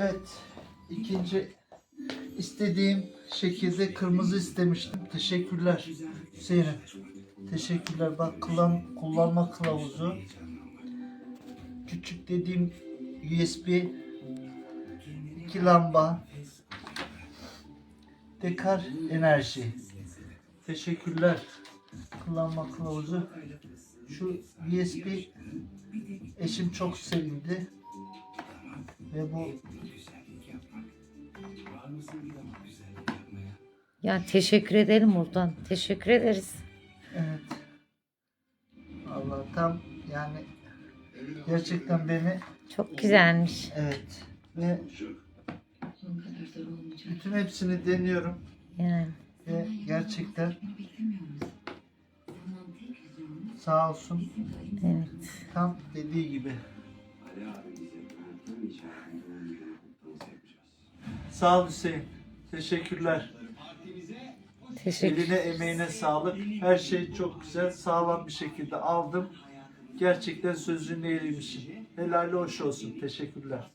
Evet. ikinci istediğim şekilde kırmızı istemiştim. Teşekkürler Hüseyin'im. Teşekkürler. Bak kullan, kullanma kılavuzu. Küçük dediğim USB iki lamba dekar enerji. Teşekkürler. Kullanma kılavuzu. Şu USB eşim çok sevindi. Ve bu Ya teşekkür edelim buradan. Teşekkür ederiz. evet. Allah tam yani gerçekten beni Çok güzelmiş. evet ve bütün hepsini deniyorum Yani. ve gerçekten sağ olsun Evet. tam dediği gibi. Sağ ol Hüseyin. Teşekkürler. Teşekkür. Eline emeğine sağlık. Her şey çok güzel, sağlam bir şekilde aldım. Gerçekten sözünü eriymişim. Helali hoş olsun. Teşekkürler.